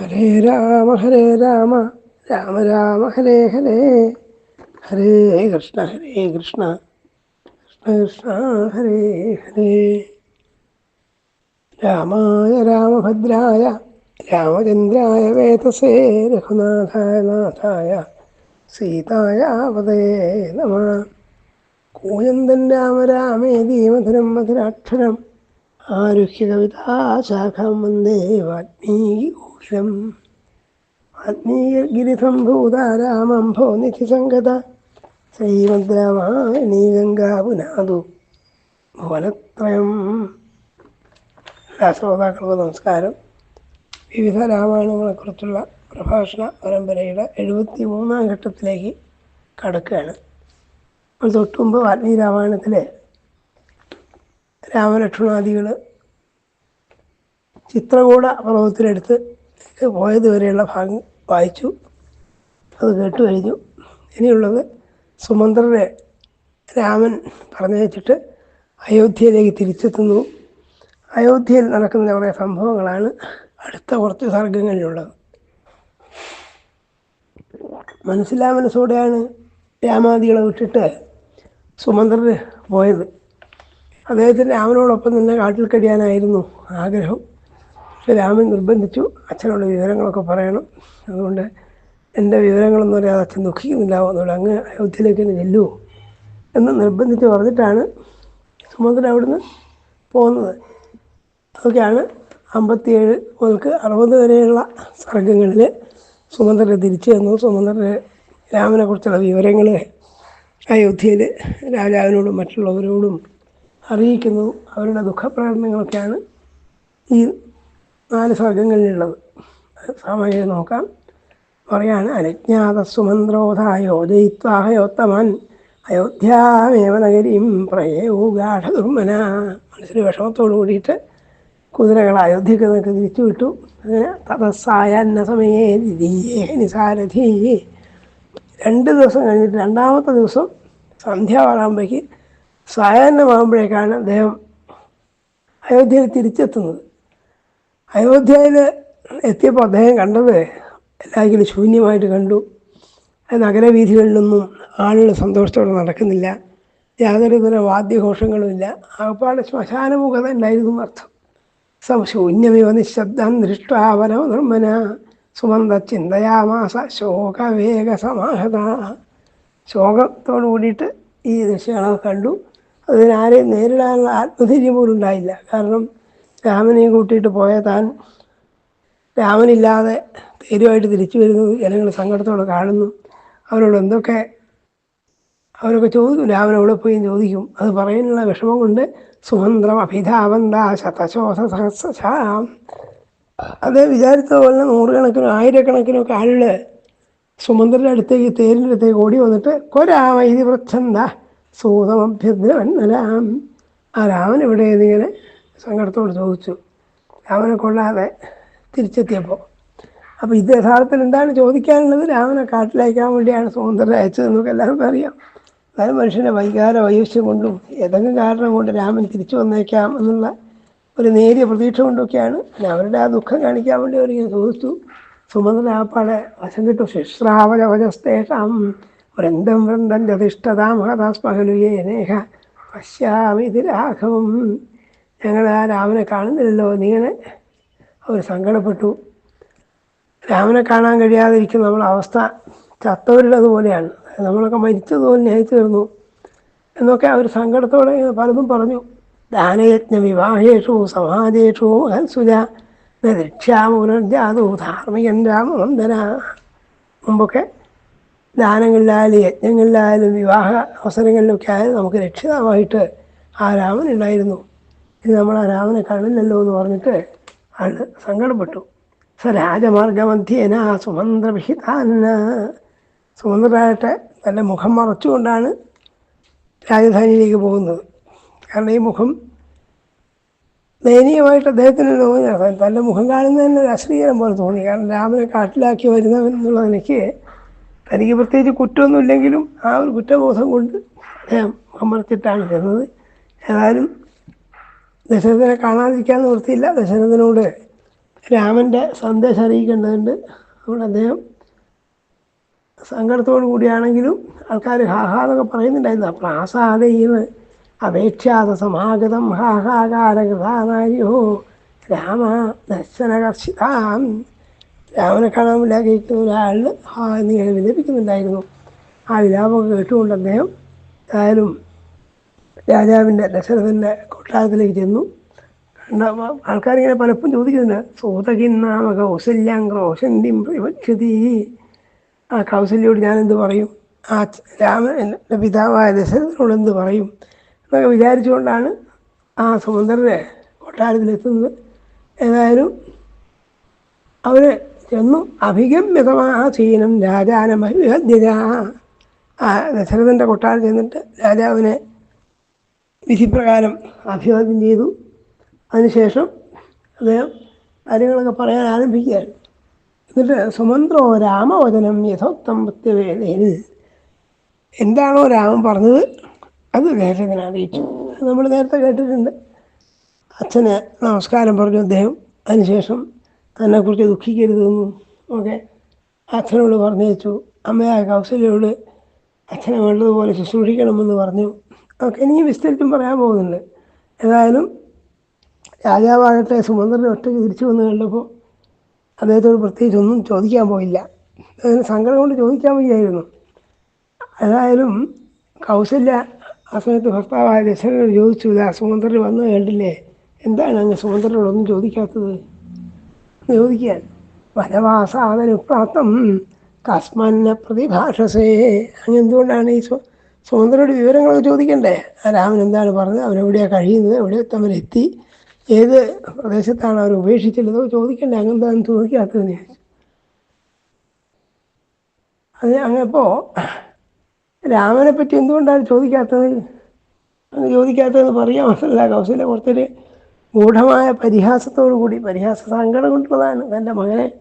ഹരേ രാമ ഹരേ രാമ രാമ രാമ ഹരേ ഹരേ. ഹരേ കൃഷ്ണ ഹരേ കൃഷ്ണ. കൃഷ്ണ കൃഷ്ണ ഹരേ ഹരേ. രാമായ രാമഭദ്രായ രാമചന്ദ്രായ വേതസേ രഘുനാഥായ നാഥായ സീതായ പതേ നമ. കൂയന്തൻ രാമ രാമേതി മധുരം മധുരാക്ഷരം ആരുഹ്യ കവിതാശാഖം വന്ദേ വാൽമീകികൂലം ആത്മീയഗിരിസംഭൂതാരാമം ഭോ നിധിസംഗത ശ്രീമദ് രാമായണീ ഗംഗാ പുനാതു ഭുവനത്രയം. എല്ലാ ശ്രോതാക്കൾക്കും നമസ്കാരം. വിവിധ രാമായണങ്ങളെക്കുറിച്ചുള്ള പ്രഭാഷണ പരമ്പരയുടെ എഴുപത്തി മൂന്നാം ഘട്ടത്തിലേക്ക് കടക്കുകയാണ്. നമ്മൾ തൊട്ടുമുമ്പ് വാൽമീകി രാമായണത്തിലെ രാമലക്ഷ്മണാദികൾ ചിത്രകൂട പർവതത്തിലെടുത്ത് പോയത് വരെയുള്ള ഭാഗം വായിച്ചു. അത് കേട്ടു കഴിഞ്ഞു. ഇനിയുള്ളത് സുമന്ത്രരെ രാമൻ പറഞ്ഞയച്ചിട്ട് അയോധ്യയിലേക്ക് തിരിച്ചെത്തുന്നു. അയോധ്യയിൽ നടക്കുന്ന കുറേ സംഭവങ്ങളാണ് അടുത്ത കുറച്ച് സർഗങ്ങളിലുള്ളത് മനസ്സിലാ മനസ്സോടെയാണ് രാമാദികളെ വിട്ടിട്ട് സുമന്ത്രർ പോയത്. അദ്ദേഹത്തിന് രാമനോടൊപ്പം തന്നെ കാട്ടിൽ കഴിയാനായിരുന്നു ആഗ്രഹം. രാമൻ നിർബന്ധിച്ചു. അച്ഛനോട് വിവരങ്ങളൊക്കെ പറയണം. അതുകൊണ്ട് എന്റെ വിവരങ്ങളൊന്നും അറിയാതെ അച്ഛൻ ദുഃഖിക്കുന്നില്ല എന്നുള്ളത് അങ്ങ് അയോധ്യയിലേക്ക് തന്നെ ചെല്ലുമോ എന്ന് നിർബന്ധിച്ച് പറഞ്ഞിട്ടാണ് സുമന്ത്രൻ അവിടുന്ന് പോകുന്നത് അതൊക്കെയാണ് അമ്പത്തിയേഴ് മുതൽക്ക് അറുപത് വരെയുള്ള സർഗങ്ങളിൽ സുമന്ത്രരെ തിരിച്ചു തന്നു. സുമന്ത്രരെ രാമനെ കുറിച്ചുള്ള വിവരങ്ങൾ അയോധ്യയിൽ രാജാവിനോടും മറ്റുള്ളവരോടും അറിയിക്കുന്നു. അവരുടെ ദുഃഖപ്രകടനങ്ങളൊക്കെയാണ് ഈ നാല് സർഗങ്ങളിലുള്ളത് സമയം നോക്കാം. പറയാണ് അനജ്ഞാത സുമന്ത്രോധായോ ജയിത്വാഹയോത്തമാൻ അയോധ്യാമേവ നഗരിയും പ്രയോഗാഠദുർമന മനസ്സിൽ വിഷമത്തോടു കൂടിയിട്ട് കുതിരകൾ അയോധ്യക്ക് നിങ്ങൾക്ക് തിരിച്ചു വിട്ടു അങ്ങനെ തതസ്സായന്ന സമയേ ദിദീയേ നിസാരഥി രണ്ട് ദിവസം കഴിഞ്ഞിട്ട് രണ്ടാമത്തെ ദിവസം സന്ധ്യാവാകുമ്പോഴേക്ക് സായാഹ്നമാകുമ്പോഴേക്കാണ് അദ്ദേഹം അയോധ്യയിൽ തിരിച്ചെത്തുന്നത്. അയോധ്യയിൽ എത്തിയപ്പോൾ അദ്ദേഹം കണ്ടത് എല്ലാവരും ശൂന്യമായിട്ട് കണ്ടു. നഗരവീഥികളിലൊന്നും ആളുകൾ സന്തോഷത്തോടെ നടക്കുന്നില്ല. യാതൊരു തര വാദ്യഘോഷങ്ങളുമില്ല ആകപ്പാട് ശ്മശാനമുഖത ഉണ്ടായിരുന്നു അർത്ഥം. സംശൂന്യമിവ നിശബ്ദം ദൃഷ്ടാവനോ നിർമ്മന സുമന്ത ചിന്തയാമാസ ശോകവേഗ സമാഹത. ശോകത്തോടു കൂടിയിട്ട് ഈ ദൃശ്യങ്ങളൊക്കെ കണ്ടു. അതിനാരെയും നേരിടാനുള്ള ആത്മധൈര്യം പോലും ഉണ്ടായില്ല. കാരണം രാമനെയും കൂട്ടിയിട്ട് പോയ താൻ രാമനില്ലാതെ ധൈര്യമായിട്ട് തിരിച്ചു വരുന്നത് ജനങ്ങൾ സങ്കടത്തോടെ കാണുന്നു. അവരോട് എന്തൊക്കെ അവരൊക്കെ ചോദിക്കും. രാമൻ അവിടെ പോയി ചോദിക്കും. അത് പറയാനുള്ള വിഷമം കൊണ്ട് സുമന്ത്രം അഭിധാവന്ത ശതശോധ അതേ അത് വിചാരിച്ചതുപോലെ നൂറുകണക്കിനും ആയിരക്കണക്കിനൊക്കെ ആളുകൾ സുമന്ത്രന്റെ അടുത്തേക്ക് തേരിന്റെ അടുത്തേക്ക് ഓടി വന്നിട്ട് കൊരാമൈതി പ്രച്ഛന്ത സൂതമഭ്യന്തരവന്നലാം ആ രാമൻ ഇവിടെ എന്നിങ്ങനെ സങ്കടത്തോട് ചോദിച്ചു. രാമനെ കൊള്ളാതെ തിരിച്ചെത്തിയപ്പോൾ അപ്പോൾ ഇത് യഥാർത്ഥത്തിൽ എന്താണ് ചോദിക്കാനുള്ളത്? രാമനെ കാട്ടിലയക്കാൻ വേണ്ടിയാണ് സുമന്ത്രരെ അയച്ചതെന്നൊക്കെ എല്ലാവർക്കും അറിയാം. അതായത് മനുഷ്യന്റെ വൈകാര വൈവശ്യം കൊണ്ടും ഏതെങ്കിലും കാരണം കൊണ്ട് രാമൻ തിരിച്ചു വന്നേക്കാം എന്നുള്ള ഒരു നേരിയ പ്രതീക്ഷ കൊണ്ടൊക്കെയാണ് അവരുടെ ആ ദുഃഖം കാണിക്കാൻ വേണ്ടി അവരിങ്ങനെ ചോദിച്ചു. സുമന്ത്രൻ ആപ്പാടെ വശം കിട്ടു. ശിശ്രാവജവജസ്തേഷാം വൃന്ദം വൃന്ദം അധിഷ്ഠതാം ഹതാസ്മഹലുയേനേഹ പശ്യാമിതി രാഘവം ഞങ്ങൾ ആ രാമനെ കാണുന്നില്ലല്ലോ. നീങ്ങനെ അവർ സങ്കടപ്പെട്ടു. രാമനെ കാണാൻ കഴിയാതിരിക്കുന്ന നമ്മളെ അവസ്ഥ ചത്തവരുടെ അതുപോലെയാണ്. നമ്മളൊക്കെ മരിച്ചതുപോലെ തീർന്നു എന്നൊക്കെ അവർ സങ്കടത്തോടെ പലതും പറഞ്ഞു. ദാനയജ്ഞ വിവാഹേഷു സമാജേഷു സുജ രക്ഷാമുനർജാതു ധാർമ്മികൻ രാമനന്ദന. മുമ്പൊക്കെ ദാനങ്ങളിലായാലും യജ്ഞങ്ങളിലായാലും വിവാഹ അവസരങ്ങളിലൊക്കെ ആയാലും നമുക്ക് രക്ഷിതാവായിട്ട് ആ രാമൻ ഉണ്ടായിരുന്നു. ഇത് നമ്മൾ ആ രാമനെ കാണില്ലല്ലോ എന്ന് പറഞ്ഞിട്ട് ആൾ സങ്കടപ്പെട്ടു. സ രാജമാർഗമധ്യേന സുമന്ത്രഭിഹിതാന സുമന്ത്രരായിട്ട് തന്റെ മുഖം മറച്ചുകൊണ്ടാണ് രാജധാനിയിലേക്ക് പോകുന്നത്. കാരണം ഈ മുഖം ദയനീയമായിട്ട് അദ്ദേഹത്തിന് തോന്നി തന്റെ മുഖം കാണുന്നത് തന്നെ രാഷ്ട്രീയം പോലെ തോന്നി. കാരണം രാമനെ കാട്ടിലാക്കി വരുന്നവൻ എന്നുള്ള നിലയ്ക്ക് തനിക്ക് പ്രത്യേകിച്ച് കുറ്റമൊന്നുമില്ലെങ്കിലും ആ ഒരു കുറ്റബോധം കൊണ്ട് അദ്ദേഹം മറച്ചിട്ടാണ് ചെന്നത് ഏതായാലും ദശരഥനെ കാണാതിരിക്കാൻ നിവൃത്തിയില്ല. ദശരഥനോട് രാമന്റെ സന്ദേശം അറിയിക്കേണ്ടതുണ്ട്. അതുകൊണ്ട് അദ്ദേഹം സങ്കടത്തോടു കൂടിയാണെങ്കിലും ആൾക്കാർ ഹാഹാന്നൊക്കെ പറയുന്നുണ്ടായിരുന്നു. പറയുന്നുണ്ടായിരുന്നു പ്രാസാദയിന്ന് അപേക്ഷാത സമാഗതം. ഹാഹാകാരകൃതാനായോ രാമ ദർശനകർഷിതാം. രാമനെ കാണാൻ ആഗ്രഹിക്കുന്ന ഒരാൾ ഹാ എന്നിങ്ങനെ വിലപിക്കുന്നുണ്ടായിരുന്നു. ആ വിലാപമൊക്കെ കേട്ടുകൊണ്ട് അദ്ദേഹം ഏതായാലും രാജാവിന്റെ ദശരഥന്റെ കൊട്ടാരത്തിലേക്ക് ചെന്നു ആൾക്കാരിങ്ങനെ പലപ്പോഴും ചോദിക്കുന്നുണ്ട് സൂതകിന്നാമ കൗസല്യാം ക്രോശന്തിം പ്രവക്ഷതി ആ കൗസല്യോട് ഞാൻ എന്ത് പറയും? ആ ച- രാമൻ എന്റെ പിതാവായ ദശരഥനോട് എന്ത് പറയും? എന്നൊക്കെ വിചാരിച്ചുകൊണ്ടാണ് ആ സുമന്ദരനെ കൊട്ടാരത്തിലെത്തുന്നത്. ഏതായാലും അവർ ചെന്നു അഭിഗമ്യതമാസീനം രാജാനമഭിഹദ്യത ആ ദശരഥന്റെ കൊട്ടാരം ചെന്നിട്ട് രാജാവിനെ വിധിപ്രകാരം അഭിവാദ്യം ചെയ്തു. അതിനുശേഷം അദ്ദേഹം കാര്യങ്ങളൊക്കെ പറയാൻ ആരംഭിക്കുകയാണ് എന്നിട്ട് സുമന്ത്രോ രാമവചനം യഥോക്തം പ്രത്യവേദയിൽ എന്താണോ രാമൻ പറഞ്ഞത് അത് അദ്ദേഹത്തിന് അറിയിച്ചു. നമ്മൾ നേരത്തെ കേട്ടിട്ടുണ്ട്. അച്ഛന് നമസ്കാരം പറഞ്ഞു അദ്ദേഹം. അതിനുശേഷം അതിനെക്കുറിച്ച് ദുഃഖിക്കരുതെന്നും ഒക്കെ അച്ഛനോട് പറഞ്ഞയച്ചു. അമ്മയായ കൗസല്യോട് അച്ഛനെ വേണ്ടതുപോലെ ശുശ്രൂഷിക്കണമെന്ന് പറഞ്ഞു. ഒക്കെ ഇനി വിസ്തരിച്ചും പറയാൻ പോകുന്നുണ്ട്. ഏതായാലും രാജാവാകട്ടെ സുമന്ത്രനെ ഒറ്റയ്ക്ക് തിരിച്ചു വന്ന് കണ്ടപ്പോൾ അദ്ദേഹത്തോട് പ്രത്യേകിച്ച് ഒന്നും ചോദിക്കാൻ പോയില്ല. അതിന് സങ്കടം കൊണ്ട് ചോദിക്കാൻ വയ്യായിരുന്നു. ഏതായാലും കൗസല്യ ആ സമയത്ത് ഭർത്താവായ ദശരഥനോട് ചോദിച്ചു ഇതാ സുമന്ദ്രൻ വന്നു കണ്ടില്ലേ? എന്താണ് അങ്ങ് സുമന്ത്രനോടൊന്നും ചോദിക്കാത്തത്? ചോദിക്കാൻ വനവാസാദനുപ്രാത്തം കസ്മന്ന പ്രതിഭാഷസേ. അങ്ങ് എന്തുകൊണ്ടാണ് ഈ സ്വ- വിവരങ്ങൾ ചോദിക്കണ്ടേ? രാമൻ എന്താണ് പറഞ്ഞത്? അവരെവിടെയാണ് കഴിയുന്നത്? എവിടെ തമ്മിലെത്തി? ഏത് പ്രദേശത്താണ് അവർ ഉപേക്ഷിച്ചിട്ടുള്ളത്? ചോദിക്കണ്ടേ? അങ്ങെന്താണെന്ന് ചോദിക്കാത്തതെന്ന് ചോദിച്ചു. അത് അങ്ങപ്പോൾ രാമനെ പറ്റി എന്തുകൊണ്ടാണ് ചോദിക്കാത്തത്? അങ്ങ് ചോദിക്കാത്തതെന്ന് പറയാൻ മനസ്സില്ല കൗശല്യ കുറച്ചൊരു ഗൂഢമായ പരിഹാസത്തോടു കൂടി പരിഹാസ സങ്കടം കൊണ്ടുള്ളതാണ്. തന്റെ മകനെ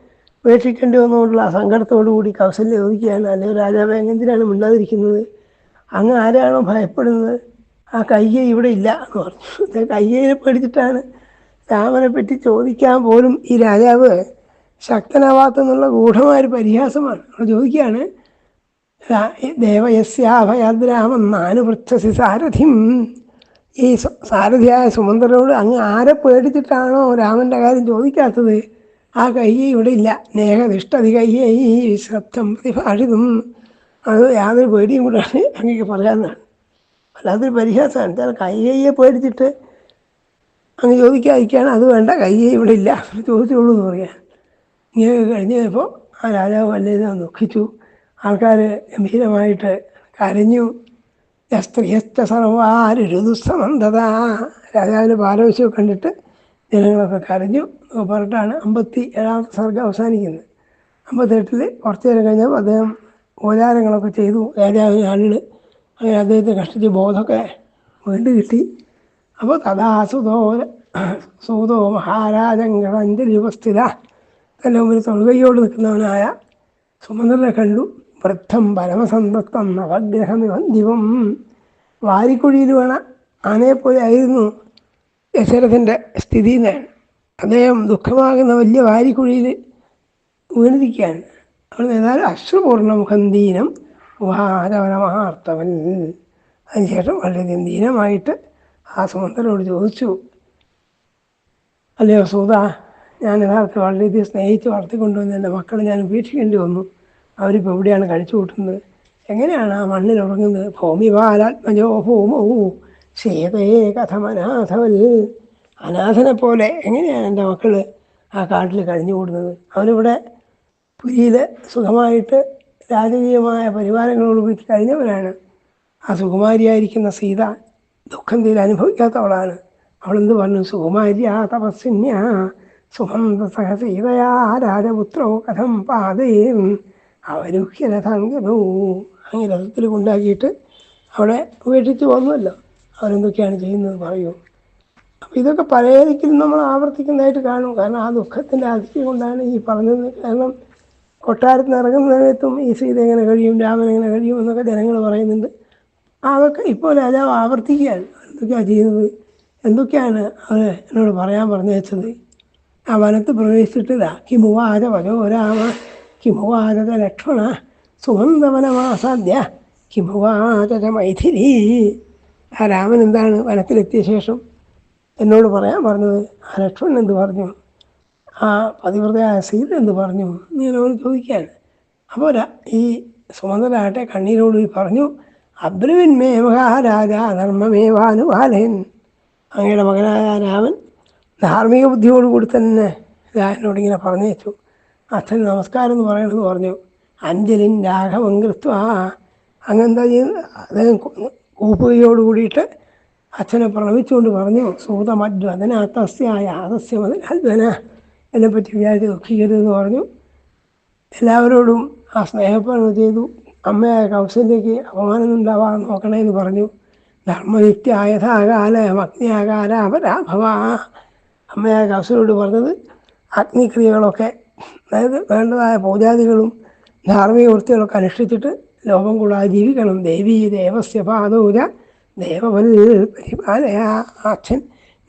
ഉപേക്ഷിക്കേണ്ടി വന്നുകൊണ്ടുള്ള ആ സങ്കടത്തോടു കൂടി കൗശല്യ ചോദിക്കുകയാണ്. അല്ലെങ്കിൽ രാജാവ് എങ്ങനെന്തിനാണ് മിണ്ടാതിരിക്കുന്നത്? അങ്ങ് ആരാണോ ഭയപ്പെടുന്നത്? ആ കയ്യെ ഇവിടെ ഇല്ല എന്ന് പറഞ്ഞു. കയ്യേനെ പേടിച്ചിട്ടാണ് രാമനെ പറ്റി ചോദിക്കാൻ പോലും ഈ രാജാവ് ശക്തനാവാത്തെന്നുള്ള ഗൂഢമായ ഒരു പരിഹാസമാണ്. അവിടെ ചോദിക്കുകയാണ് ദേവയസ്യാഭയാദ്രാമം നാനുപൃച്ഛസി സാരഥിം. ഈ സാരഥിയായ സുമന്ത്രനോട് അങ്ങ് ആരെ പേടിച്ചിട്ടാണോ രാമന്റെ കാര്യം ചോദിക്കാത്തത്? ആ കയ്യെ ഇവിടെ ഇല്ല. നേഹനിഷ്ഠതി കയ്യേ ഈ ശബ്ദം പ്രതിഭാഷിതും. അത് യാതൊരു പേടിയും കൂടാണ് അങ്ങേക്ക് പറയാമെന്നാണ് അല്ലാതൊരു പരിഹാസമാണ് ചില കയ്യെ പേടിച്ചിട്ട് അങ്ങ് ചോദിക്കാതിരിക്കുകയാണ്. അത് വേണ്ട കയ്യെ ഇവിടെ ഇല്ല. ചോദിച്ചോളൂ എന്ന് പറയാൻ ഇങ്ങനെ കഴിഞ്ഞപ്പോൾ ആ രാജാവ് വല്ലതിനെ ദുഃഖിച്ചു. ആൾക്കാർ ഗംഭീരമായിട്ട് കരഞ്ഞു. സ്ത്രീയസ്ഥ സർവാര് ഋതുസമന്തത രാജാവിന്റെ പാരവശ്യം കണ്ടിട്ട് ജനങ്ങളൊക്കെ കരഞ്ഞു. പറഞ്ഞിട്ടാണ് അമ്പത്തി ഏഴാമത്തെ സർഗം അവസാനിക്കുന്നത്. അമ്പത്തെട്ടിൽ കുറച്ച് നേരം കഴിഞ്ഞപ്പോൾ അദ്ദേഹം ഉപചാരങ്ങളൊക്കെ ചെയ്തു രാജാവ് ആളുകൾ അങ്ങനെ അദ്ദേഹത്തെ കഷ്ടിച്ച് ബോധമൊക്കെ വീണ്ടും കിട്ടി. അപ്പോൾ തഥാ സുതോ മഹാരാജങ്ങളഞ്ജലി ഉപസ്ഥിത തന്റെ മുമ്പിൽ തൊഴുകയോട് നിൽക്കുന്നവനായ സുമന്ദ്രനെ കണ്ടു. വൃദ്ധം പരമസന്തത്വം നവഗ്രഹമിവന്തിവം വാരിക്കുഴിയിൽ വീണ ആനയെപ്പോലെ ആയിരുന്നു ദശരഥന്റെ സ്ഥിതി എന്നാണ് അദ്ദേഹം ദുഃഖമാകുന്ന വലിയ വാരിക്കുഴിയിൽ വീണിരിക്കുകയാണ്. അവിടെ ഏതായാലും അശ്രുപൂർണമുഖം ദീനം ഉപഹാരപരമാർത്തവൻ അതിനുശേഷം വളരെയധികം ദീനമായിട്ട് ആ സുമന്ത്രനോട് ചോദിച്ചു. അല്ലയോ സൂത ഞാൻ യഥാർത്ഥത്തിൽ വളരെയധികം സ്നേഹിച്ച് വളർത്തിക്കൊണ്ടുവന്ന എന്റെ മക്കളെ ഞാൻ ഉപേക്ഷിക്കേണ്ടി വന്നു. അവരിപ്പോൾ എവിടെയാണ് കഴിച്ചു കൂട്ടുന്നത്? എങ്ങനെയാണ് ആ മണ്ണിൽ ഉറങ്ങുന്നത്? ഭൂമി ബാലാത്മജോ ഭൂമോ ശേതേ കഥമനാഥവൽ. അനാഥനെ പോലെ എങ്ങനെയാണ് എന്റെ മക്കൾ ആ കാട്ടിൽ കഴിഞ്ഞു കൂടുന്നത് അവരിവിടെ പുരിയിൽ സുഖമായിട്ട് രാജകീയമായ പരിവാരങ്ങളോട് കഴിഞ്ഞവരാണ് ആ സുകുമാരിയായിരിക്കുന്ന സീത ദുഃഖം തീരെ അനുഭവിക്കാത്തവളാണ്. അവളെന്ത് പറഞ്ഞു? സുകുമാര്യ തപസ്വിന്യ സുഹന്ത സഹ സീതയാ രാജപുത്രോ കഥം പാതയും അവരുഹ്യരഥാങ്കനോ അങ്ങനെ രഥത്തിൽ കൊണ്ടാക്കിയിട്ട് അവിടെ ഉപേക്ഷിച്ച് വന്നുവല്ലോ അവരെന്തൊക്കെയാണ് ചെയ്യുന്നത് പറയൂ. അപ്പോൾ ഇതൊക്കെ പലതിലും നമ്മൾ ആവർത്തിക്കുന്നതായിട്ട് കാണും. കാരണം ആ ദുഃഖത്തിന്റെ അതിഥി കൊണ്ടാണ് ഈ പറഞ്ഞത്. കാരണം കൊട്ടാരത്തിൽ നിന്ന് ഇറങ്ങുന്ന സമയത്തും ഈ സീത എങ്ങനെ കഴിയും രാമൻ എങ്ങനെ കഴിയും എന്നൊക്കെ ജനങ്ങൾ പറയുന്നുണ്ട്. അതൊക്കെ ഇപ്പോൾ രാജാവ് ആവർത്തിക്കുകയാണ്. എന്തൊക്കെയാണ് ചെയ്യുന്നത്? എന്തൊക്കെയാണ് അവർ എന്നോട് പറയാൻ പറഞ്ഞു വെച്ചത് ആ വനത്ത് പ്രവേശിച്ചിട്ടില്ല കിമുവാച വജോ രാമ കിമുവാചത ലക്ഷ്മണ സുഗന്ധവനമാസാദ്യ കിമുവാചത മൈഥിലി. ആ രാമൻ എന്താണ് വനത്തിലെത്തിയ ശേഷം എന്നോട് പറയാൻ പറഞ്ഞത്? ആ ലക്ഷ്മണൻ എന്ത് പറഞ്ഞു? ആ പതിവ്രതയായ സീത എന്ന് പറഞ്ഞു. ഒരു ചോദിക്കുകയാണ്. അപ്പോൾ ഈ സുമന്ത്രാട്ടെ കണ്ണീരോട് പറഞ്ഞു അബ്രുവിന്മേ മഹാരാജ ധർമ്മമേവാനുപാലയൻ അങ്ങയുടെ മകനായ രാമൻ ധാർമ്മിക ബുദ്ധിയോടുകൂടി തന്നെ രാജനോട് ഇങ്ങനെ പറഞ്ഞേച്ചു അച്ഛൻ നമസ്കാരം എന്ന് പറയണമെന്ന് പറഞ്ഞു അഞ്ജലിൻ രാഘവം കൃത്വ. അങ്ങനെന്താ ചെയ്യുന്നത് അദ്ദേഹം കൂപ്പുകയോട് കൂടിയിട്ട് അച്ഛനെ പ്രണമിച്ചുകൊണ്ട് പറഞ്ഞു സൂതമദ്വദനാത്തസ്യായ ആദസ്യമതിൽ അദ്വന എന്നെപ്പറ്റി വിചാരിച്ച് ദുഃഖിക്കരുതെന്ന് പറഞ്ഞു. എല്ലാവരോടും ആ സ്നേഹപ്രകടനം ചെയ്തു. അമ്മയായ കൗസല്യയ്ക്ക് അപമാനം ഉണ്ടാവാൻ നോക്കണേന്ന് പറഞ്ഞു. ധർമ്മയുക്തിയായഥാകാല അഗ്നിയാകാല അപരാഭവ. അമ്മയായ കൗസലോട് പറഞ്ഞത് അഗ്നിക്രിയകളൊക്കെ അതായത് വേണ്ടതായ പൂജാദികളും ധാർമ്മിക വൃത്തികളൊക്കെ അനുഷ്ഠിച്ചിട്ട് ലോകം കൂടാതെ ജീവിക്കണം. ദേവി ദേവസ്യ പാദൂര ദേവവൽ പരിപാലയ അച്ഛൻ.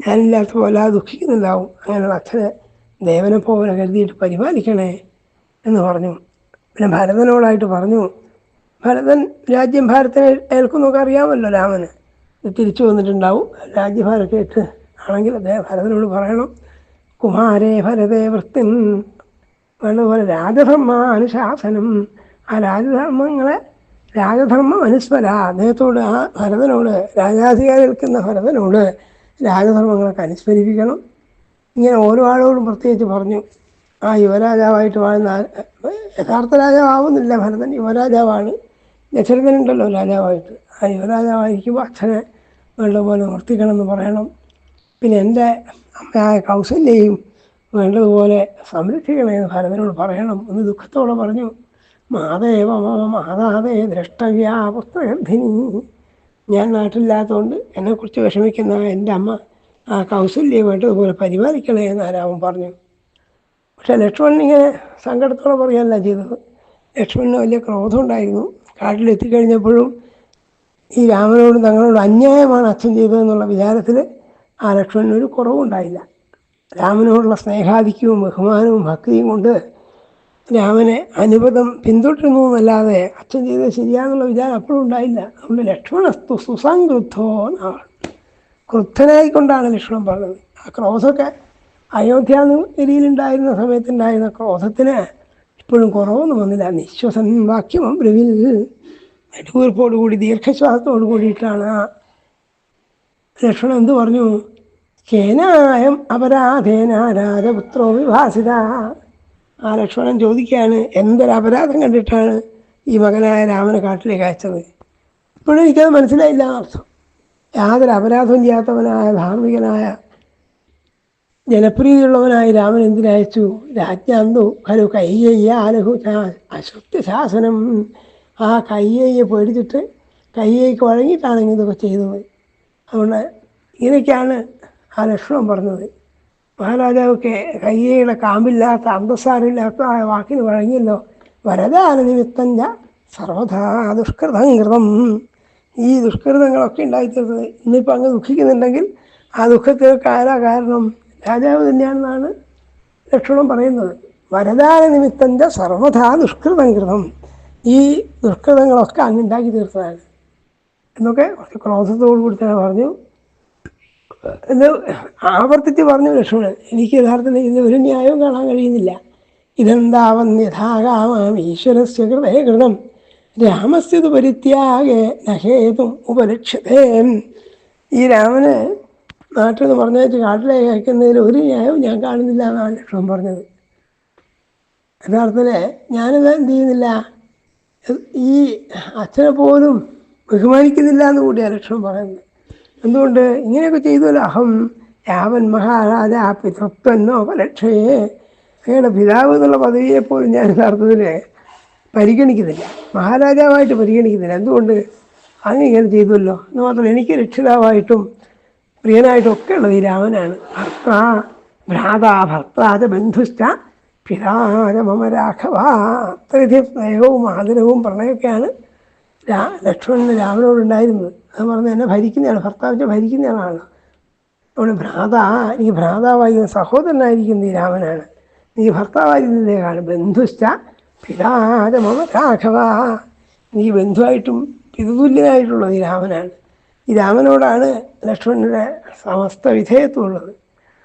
ഞാനില്ലാത്ത പോലെ ദുഃഖിക്കുന്നുണ്ടാവും. അങ്ങനെയുള്ള അച്ഛനെ ദേവനെ പോലെ കരുതിയിട്ട് പരിപാലിക്കണേ എന്ന് പറഞ്ഞു. പിന്നെ ഭരതനോടായിട്ട് പറഞ്ഞു ഭരതൻ രാജ്യം ഭാരതനെ ഏൽക്കുന്നൊക്കെ അറിയാമല്ലോ രാമന്. തിരിച്ചു വന്നിട്ടുണ്ടാവും. രാജ്യഭാരം കേട്ട് ആണെങ്കിൽ അദ്ദേഹം ഭരതനോട് പറയണം കുമാരേ ഭരതേ വൃത്തിൻ വേണ്ടതുപോലെ രാജധർമാനുശാസനം ആ രാജധർമ്മങ്ങളെ രാജധർമ്മം അനുസ്മര. അദ്ദേഹത്തോട് ആ ഭരതനോട് രാജാധികാരി നിൽക്കുന്ന ഭരതനോട് രാജധർമ്മങ്ങളൊക്കെ അനുസ്മരിപ്പിക്കണം. ഇങ്ങനെ ഓരോ ആളോടും പ്രത്യേകിച്ച് പറഞ്ഞു ആ യുവരാജാവായിട്ട് വാഴുന്ന യഥാർത്ഥ രാജാവുന്നില്ല ഭരതൻ യുവരാജാവാണ്. ദശരഥനുണ്ടല്ലോ രാജാവായിട്ട്. ആ യുവരാജാവായിരിക്കുമ്പോൾ അച്ഛനെ വേണ്ടതുപോലെ വർത്തിക്കണമെന്ന് പറയണം. പിന്നെ എന്റെ അമ്മയായ കൗസല്യയും വേണ്ടതുപോലെ സംരക്ഷിക്കണമെന്ന് ഭരതനോട് പറയണം. എന്ന് ദുഃഖത്തോടെ പറഞ്ഞു മാതേവ മാതാതേ മാതാവേ പുസ്തകർദ്ധിനി ഞാൻ നാട്ടിലില്ലാത്തതുകൊണ്ട് എന്നെക്കുറിച്ച് വിഷമിക്കുന്ന എന്റെ അമ്മ ആ കൗസല്യമായിട്ട് അതുപോലെ പരിപാലിക്കണേ എന്ന് രാമൻ പറഞ്ഞു. പക്ഷെ ലക്ഷ്മണൻ ഇങ്ങനെ സങ്കടത്തോടെ പറയുകയല്ല ചെയ്തത്. ലക്ഷ്മണന് വലിയ ക്രോധം ഉണ്ടായിരുന്നു. കാട്ടിലെത്തിക്കഴിഞ്ഞപ്പോഴും ഈ രാമനോട് തങ്ങളോട് അന്യായമാണ് അച്ഛൻ ചെയ്തതെന്നുള്ള വിചാരത്തിൽ ആ ലക്ഷ്മണനൊരു കുറവുണ്ടായില്ല രാമനോടുള്ള സ്നേഹാധിക്യവും ബഹുമാനവും ഭക്തിയും കൊണ്ട് രാമനെ അനുപദം പിന്തുടരുന്നു എന്നല്ലാതെ അച്ഛൻ ചെയ്തത് ശരിയാണെന്നുള്ള വിചാരം അപ്പോഴും ഉണ്ടായില്ല. അതുകൊണ്ട് ലക്ഷ്മണസ്തു സുസംഗൃദ്ധോ എന്നാണ്. ക്രുദ്ധനായിക്കൊണ്ടാണ് ലക്ഷ്മണൻ പറഞ്ഞത്. ആ ക്രോധമൊക്കെ അയോധ്യാഗിരിയിലുണ്ടായിരുന്ന സമയത്തുണ്ടായിരുന്ന ക്രോധത്തിന് ഇപ്പോഴും കുറവൊന്നും വന്നില്ല. നിശ്വസൻ വാക്യം ബ്രവിൽ നെടുവീർപ്പോടുകൂടി ദീർഘശ്വാസത്തോടു കൂടിയിട്ടാണ് ആ ലക്ഷ്മണൻ എന്ത് പറഞ്ഞു? കേനായം അപരാധേന രാജപുത്രോ വിഭാസിത. ആ ലക്ഷ്മണൻ ചോദിക്കുകയാണ് എന്തൊരു അപരാധം കണ്ടിട്ടാണ് ഈ മകനായ രാമനെ കാട്ടിലേക്ക് അയച്ചത്? ഇപ്പോഴും എനിക്കത് മനസ്സിലായില്ല എന്നർത്ഥം യാതൊരു അപരാധവും ചെയ്യാത്തവനായ ധാർമ്മികനായ ജനപ്രീതിയുള്ളവനായ രാമൻ എന്തിനയച്ചു? രാജ്ഞാന്തു ഹലു കയ്യയ്യ ആലഹു അശ്വത്യ ശാസനം ആ കയ്യയ്യെ പേടിച്ചിട്ട് കയ്യേക്ക് വഴങ്ങിയിട്ടാണ് ഇതൊക്കെ ചെയ്തത്. അതുകൊണ്ട് ഇങ്ങനെയൊക്കെയാണ് ആ ലക്ഷ്മണൻ പറഞ്ഞത്. മഹാരാജാവൊക്കെ കയ്യയുടെ കാമ്പില്ലാത്ത അന്തസ്സാരില്ലാത്ത ആ വാക്കിന് വഴങ്ങിയല്ലോ. വരദാന നിമിത്തം സർവധാ ദുഷ്കൃതം കൃതം. ഈ ദുഷ്കൃതങ്ങളൊക്കെ ഉണ്ടായിത്തീർന്നത്. ഇന്നിപ്പോൾ അങ്ങ് ദുഃഖിക്കുന്നുണ്ടെങ്കിൽ ആ ദുഃഖത്തിൽ കാരാ കാരണം രാജാവ് തന്നെയാണെന്നാണ് ലക്ഷണം പറയുന്നത്. വരദാന നിമിത്തന്റെ സർവധാ ദുഷ്കൃതം കൃതം ഈ ദുഷ്കൃതങ്ങളൊക്കെ അങ്ങ് ഉണ്ടാക്കി തീർത്തതാണ്. എന്നൊക്കെ കുറച്ച് ക്രോധത്തോടു കൂടി തന്നെ പറഞ്ഞു. എന്ന് ആവർത്തിച്ച് പറഞ്ഞു ലക്ഷ്മണൻ എനിക്ക് യഥാർത്ഥത്തിൽ ഇതിന് ഒരു ന്യായവും കാണാൻ കഴിയുന്നില്ല. ഇതെന്താവൻ യഥാകാമാം? ഈശ്വരസ്യ കൃതേ കൃതം. രാമസ്യത് പരിത്യാഗേ നഹേതും ഉപലക്ഷ്യതേ. ഈ രാമന് നാട്ടിൽ നിന്ന് പറഞ്ഞയച്ച് കാട്ടിലേക്ക് അയക്കുന്നതിൽ ഒരു ന്യായവും ഞാൻ കാണുന്നില്ല എന്നാണ് ലക്ഷ്മൺ പറഞ്ഞത്. യഥാർത്ഥത്തിൽ ഞാനിത് എന്ത് ചെയ്യുന്നില്ല? ഈ അച്ഛനെ പോലും ബഹുമാനിക്കുന്നില്ല എന്ന് കൂടിയാണ് ലക്ഷ്മൺ പറയുന്നത്. എന്തുകൊണ്ട്? ഇങ്ങനെയൊക്കെ ചെയ്തല്ലോ അഹം. രാമൻ മഹാരാജ പിതൃത്വന്നോ പലക്ഷയെ അങ്ങനെ പിതാവ് എന്നുള്ള പദവിയെ പോലും ഞാൻ യഥാർത്ഥത്തിൽ പരിഗണിക്കുന്നില്ല. മഹാരാജാവായിട്ട് പരിഗണിക്കുന്നില്ല. എന്തുകൊണ്ട്? അങ്ങ് ഇങ്ങനെ ചെയ്തുവല്ലോ. എന്ന് മാത്രമല്ല എനിക്ക് രക്ഷിതാവായിട്ടും പ്രിയനായിട്ടും ഒക്കെ ഉള്ളത് ഈ രാമനാണ്. ഭർത്ത ഭ്രാത ഭർത്താജ ബന്ധുശ്ച മമ രാഘവ. അത്രയധികം സ്നേഹവും ആദരവും പ്രണയമൊക്കെയാണ് രാ ലക്ഷ്മണന് രാമനോടുണ്ടായിരുന്നത്. അത് പറഞ്ഞ് എന്നെ ഭരിക്കുന്നതാണ് ഭർത്താവിനെ ഭരിക്കുന്നയാളാണ്. അതുകൊണ്ട് ഭ്രാത നീ ഭ്രാതാവായിരിക്കുന്ന സഹോദരനായിരിക്കുന്ന ഈ രാമനാണ്. നീ ഭർത്താവായിരുന്നതിനേക്കാളും ബന്ധുശ്ച പിതാച മമ രാഘവ നീ ബന്ധുവായിട്ടും പിതതുല്യനായിട്ടുള്ളത് ഈ രാമനാണ്. ഈ രാമനോടാണ് ലക്ഷ്മണന്റെ സമസ്ത വിധേയത്വമുള്ളത്.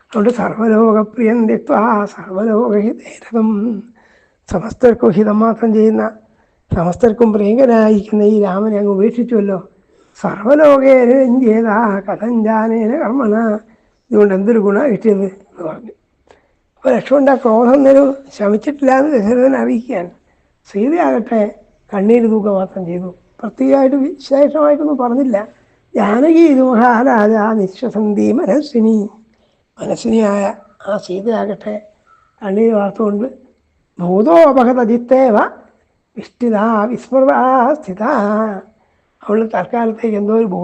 അതുകൊണ്ട് സർവലോകപ്രിയൻ തെക്വ സർവലോകഹിതേരഥം സമസ്തർക്കും ഹിതം മാത്രം ചെയ്യുന്ന സമസ്തർക്കും പ്രിയങ്കരായിരിക്കുന്ന ഈ രാമനെ അങ്ങ് ഉപേക്ഷിച്ചുവല്ലോ. സർവലോകേന ചെയ്ത കഥഞ്ചാനേന കർമ്മണ. ഇതുകൊണ്ട് എന്തൊരു ഗുണ കിട്ടിയത് എന്ന് പറഞ്ഞു. അപ്പോൾ ആ ക്രോധം നേരം ശമിച്ചിട്ടില്ല എന്ന് ദശരഥൻ അറിയിക്കുകയാണ്. സീതയാകട്ടെ കണ്ണീര് തൂക്ക മാത്രം ചെയ്തു. പ്രത്യേകമായിട്ട് വിശേഷമായിട്ടൊന്നും പറഞ്ഞില്ല. ജാനകി ഇത് മഹാരാജ നിശ്വസന്ധി മനസ്സിനി. മനസ്സിനിയായ ആ സീതയാകട്ടെ കണ്ണീര് വാർത്തുകൊണ്ട് ഭൂതോപഹതജിത്തേവ വിഷ്ഠിത വിസ്മൃത സ്ഥിത. അവൾ തൽക്കാലത്തേക്ക് എന്തോ ഒരു ഭൂ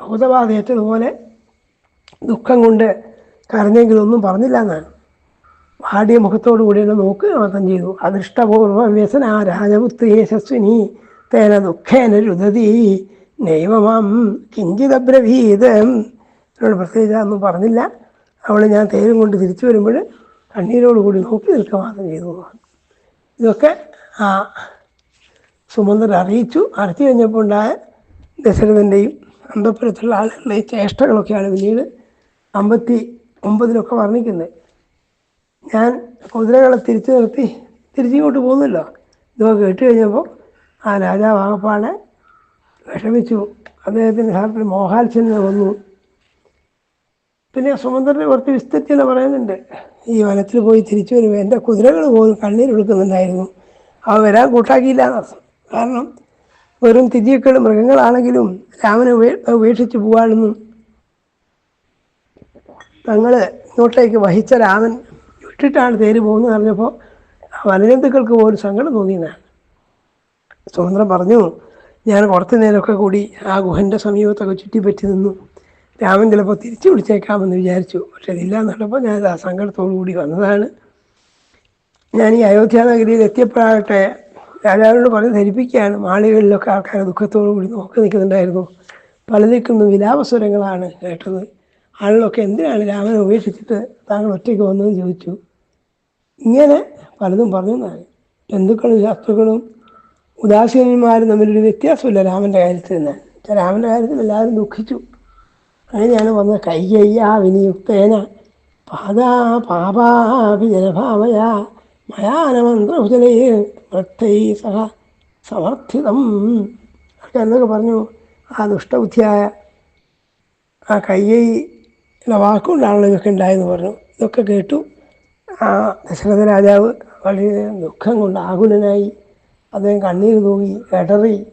ഭൂതബാധയേറ്റതുപോലെ ദുഃഖം കൊണ്ട് കരഞ്ഞെങ്കിലും ഒന്നും പറഞ്ഞില്ല എന്നാണ് വാടിയ മുഖത്തോടു കൂടി എന്നെ നോക്കുക മാത്രം ചെയ്തു. അദൃഷ്ടപൂർവ വ്യസന രാജപുത്രി യശസ്വിനി തേന ദുഃഖേന രുദതി നൈവമാം കിഞ്ചിതബ്രവീത് എന്നോട് പ്രത്യേകിച്ച് ഒന്നും പറഞ്ഞില്ല. അവൾ ഞാൻ തേരും കൊണ്ട് തിരിച്ചു വരുമ്പോൾ കണ്ണീരോട് കൂടി നോക്കി നിൽക്കുക മാത്രം ചെയ്തു. ഇതൊക്കെ ആ സുമന്ദർ അറിയിച്ചു. അറിയിച്ചു കഴിഞ്ഞപ്പോൾ ഉണ്ടായ ദശരഥന്റെയും അന്തപുരത്തുള്ള ആളുകളുടെയും ചേഷ്ടകളൊക്കെയാണ് പിന്നീട് അമ്പത്തി ഒമ്പതിലൊക്കെ വർണിക്കുന്നത് ഞാൻ കുതിരകളെ തിരിച്ചു നിർത്തി തിരിച്ചിങ്ങോട്ട് പോകുന്നല്ലോ. ഇതൊക്കെ കേട്ട് കഴിഞ്ഞപ്പോൾ ആ രാജാവ് വിഷമിച്ചു. അദ്ദേഹത്തിന്റെ യഥാർത്ഥത്തിൽ മോഹാത്സന്യം വന്നു. പിന്നെ സുമന്ദ്രനെ കുറച്ച് വിസ്തൃതിയിൽ പറയുന്നുണ്ട്. ഈ വനത്തിൽ പോയി തിരിച്ചു വരുമ്പോൾ എന്റെ കുതിരകൾ പോലും കണ്ണീരൊടുക്കുന്നുണ്ടായിരുന്നു അവ വരാൻ കൂട്ടാക്കിയില്ല കാരണം വെറും തിരിയക്കൾ മൃഗങ്ങളാണെങ്കിലും രാമനെ ഉപേ ഉപേക്ഷിച്ച് പോവാണെന്നും തങ്ങൾ ഇങ്ങോട്ടേക്ക് വഹിച്ച രാമൻ വിട്ടിട്ടാണ് തേര് പോകുന്നത് പറഞ്ഞപ്പോൾ വനജന്തുക്കൾക്ക് പോലും സങ്കടം തോന്നിയെന്നാണ്. സ്വതന്ത്രം പറഞ്ഞു ഞാൻ കുറച്ച് നേരമൊക്കെ കൂടി ആ ഗുഹന്റെ സമീപത്തൊക്കെ ചുറ്റിപ്പറ്റി നിന്നു. രാമൻ ചിലപ്പോൾ തിരിച്ചു വിളിച്ചേക്കാമെന്ന് വിചാരിച്ചു. പക്ഷെ അതില്ല എന്നുള്ളപ്പോൾ ഞാൻ ആ സങ്കടത്തോടു കൂടി വന്നതാണ്. ഞാൻ ഈ അയോധ്യ നഗരിയിൽ എത്തിയപ്പോഴാകട്ടെ രാജാവിനോട് പറഞ്ഞ് ധരിപ്പിക്കുകയാണ്. മാളികളിലൊക്കെ ആൾക്കാർ ദുഃഖത്തോടു കൂടി നോക്കി നിൽക്കുന്നുണ്ടായിരുന്നു. പലതിൽക്കുന്ന വിലാപസ്വരങ്ങളാണ് കേട്ടത്. ആളുകളൊക്കെ എന്തിനാണ് രാമനെ ഉപേക്ഷിച്ചിട്ട് താങ്കൾ ഒറ്റയ്ക്ക് വന്നതെന്ന് ചോദിച്ചു. ഇങ്ങനെ പലതും പറഞ്ഞു എന്നാണ്. ബന്ധുക്കളും ശത്രുക്കളും ഉദാസീനന്മാരും തമ്മിലൊരു വ്യത്യാസമില്ല രാമന്റെ കാര്യത്തിൽ നിന്ന് രാമന്റെ കാര്യത്തിൽ എല്ലാവരും ദുഃഖിച്ചു. അങ്ങനെയാണ് വന്നത് കയ്യയ്യാ വിനിയുക്തേന പാദാ പാപാഭിജനഭാവയ മയാനമന്ത്രഭുജനയെ വൃത്തൈ സഹ സമർത്ഥിതം. എന്നൊക്കെ പറഞ്ഞു ആ ദുഷ്ടബുദ്ധിയായ ആ കയ്യയിലെ വാക്കുകൊണ്ടാണല്ലോ ഇതൊക്കെ ഉണ്ടായെന്ന് പറഞ്ഞു. ഇതൊക്കെ കേട്ടു. ആ ദശരഥ രാജാവ് വളരെ ദുഃഖം കൊണ്ട് ആകുലനായി അദ്ദേഹം കണ്ണീർ തൂങ്ങി ഇടറി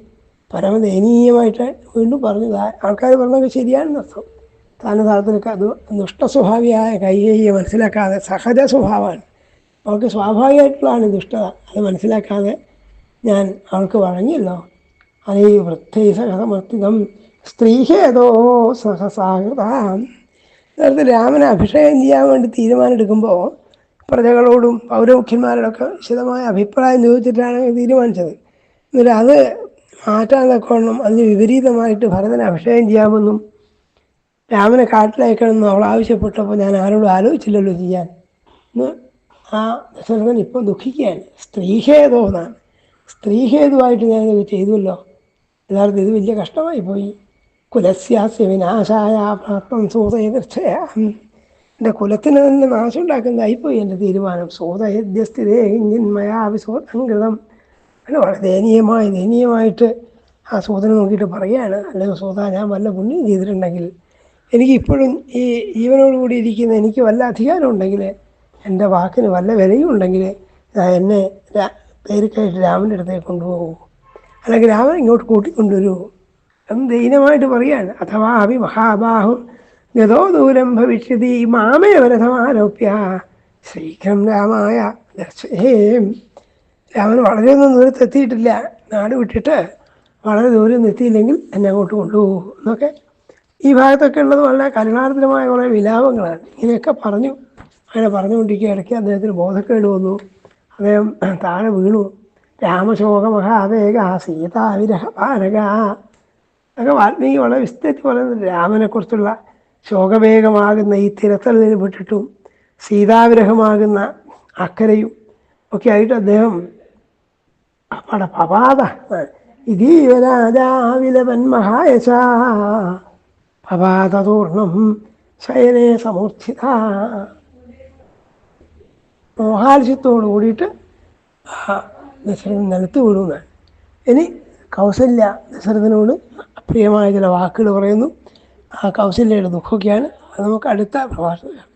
പരമദയനീയമായിട്ട് വീണ്ടും പറഞ്ഞു. ആൾക്കാർ പറഞ്ഞൊക്കെ ശരിയാണെന്ന് അർത്ഥം. താൻ യഥാർത്ഥത്തിൽ അത് ദുഷ്ടസ്വഭാവിയായ കൈകൈയെ മനസ്സിലാക്കാതെ സഹജ സ്വഭാവമാണ്. അവൾക്ക് സ്വാഭാവികമായിട്ടുള്ളതാണ് ദുഷ്ടത. അത് മനസ്സിലാക്കാതെ ഞാൻ അവൾക്ക് വഴങ്ങിയല്ലോ. അതേ വൃത്തി സഹസമർത്തിതം സ്ത്രീഹേതോ സഹസാകൃതാം. നേരത്തെ രാമനെ അഭിഷേകം ചെയ്യാൻ വേണ്ടി തീരുമാനമെടുക്കുമ്പോൾ പ്രജകളോടും പൗരമുഖ്യന്മാരോടൊക്കെ വിശദമായ അഭിപ്രായം ചോദിച്ചിട്ടാണ് തീരുമാനിച്ചത്. എന്നിട്ട് അത് മാറ്റാൻ തക്കവണ്ണം അതിന് വിപരീതമായിട്ട് ഭരതനെ അഭിഷേകം ചെയ്യാമെന്നും രാമനെ കാട്ടിലയക്കണമെന്നും അവൾ ആവശ്യപ്പെട്ടപ്പോൾ ഞാൻ ആരോടും ആലോചിച്ചില്ലല്ലോ ചെയ്യാൻ. എന്ന് ആ ദശരഥൻ ഇപ്പം ദുഃഖിക്കുകയാണ്. സ്ത്രീഹേതോ എന്നാണ്. സ്ത്രീഹേതുവായിട്ട് ഞാനിത് ചെയ്തുവല്ലോ. യഥാർത്ഥം ഇത് വലിയ കഷ്ടമായി പോയി. കുലസ്യാസ്യ വിനാശായ പ്രാപ്തം സൂതയതീർച്ചയ എന്റെ കുലത്തിന് തന്നെ നാശം ഉണ്ടാക്കുന്നതായിപ്പോയി എന്റെ തീരുമാനം. സൂതയദ്യസ്ഥിതേ മയാ വിസോധംകൃതം അങ്ങനെ വളരെ ദയനീയമായി ദയനീയമായിട്ട് ആ സൂതനെ നോക്കിയിട്ട് പറയുകയാണ്. അല്ലെങ്കിൽ സൂത ഞാൻ വല്ല പുണ്യം ചെയ്തിട്ടുണ്ടെങ്കിൽ എനിക്ക് ഇപ്പോഴും ഈ ജീവനോടുകൂടി ഇരിക്കുന്ന എനിക്ക് വല്ല അധികാരം ഉണ്ടെങ്കിൽ എന്റെ വാക്കിന് വല്ല വിലയും ഉണ്ടെങ്കിൽ എന്നെ പേരുക്കായിട്ട് രാമന്റെ അടുത്തേക്ക് കൊണ്ടുപോകൂ. അല്ലെങ്കിൽ രാമൻ ഇങ്ങോട്ട് കൂട്ടിക്കൊണ്ടുവരൂ. എന്ന് ദൈനമായിട്ട് പറയാണ് അഥവാ അഭി മഹാബാഹു ഗതോ ദൂരം ഭവിഷ്യതി മാമേവരഥമാരോപ്യ ശീഘ്രം രാമായ ദർശയേം രാമൻ വളരെയൊന്നും ദൂരത്ത് എത്തിയിട്ടില്ല. നാട് വിട്ടിട്ട് വളരെ ദൂരം എത്തിയില്ലെങ്കിൽ എന്നെ അങ്ങോട്ട് കൊണ്ടുപോകൂ എന്നൊക്കെ. ഈ ഭാഗത്തൊക്കെ ഉള്ളത് വളരെ കരുണാർദ്രമായ കുറേ വിലാപങ്ങളാണ്. ഇങ്ങനെയൊക്കെ പറഞ്ഞു അങ്ങനെ പറഞ്ഞുകൊണ്ടിരിക്കുക. ഇടയ്ക്ക് അദ്ദേഹത്തിന് ബോധക്കേട് വന്നു. അദ്ദേഹം താഴെ വീണു. രാമശോകമഹാവേഗ സീതാവിരഹ പാലക അതൊക്കെ വാൽമീകി വളരെ വിസ്തരിച്ച് പറയുന്നത് രാമനെക്കുറിച്ചുള്ള ശോകവേഗമാകുന്ന ഈ തിരത്തലിന് വിട്ടിട്ടും സീതാവിരഹമാകുന്ന അക്കരയും ഒക്കെ ആയിട്ട് അദ്ദേഹം അവിടെ പപാത. ഇതീവരാജാവിലവൻ മഹായശ പപാതതൂർണം ശയനെ സമൂർച്ഛിത. മോഹാത്സ്യത്തോട് കൂടിയിട്ട് ദശരഥൻ നിലത്ത് വീഴുന്നതാണ് ഇനി കൗസല്യ ദശരഥനോട് പ്രിയമായ ചില വാക്കുകൾ പറയുന്നു. ആ കൗസല്യയുടെ ദുഃഖമൊക്കെയാണ്. അത് നമുക്ക് അടുത്ത പ്രഭാഷണം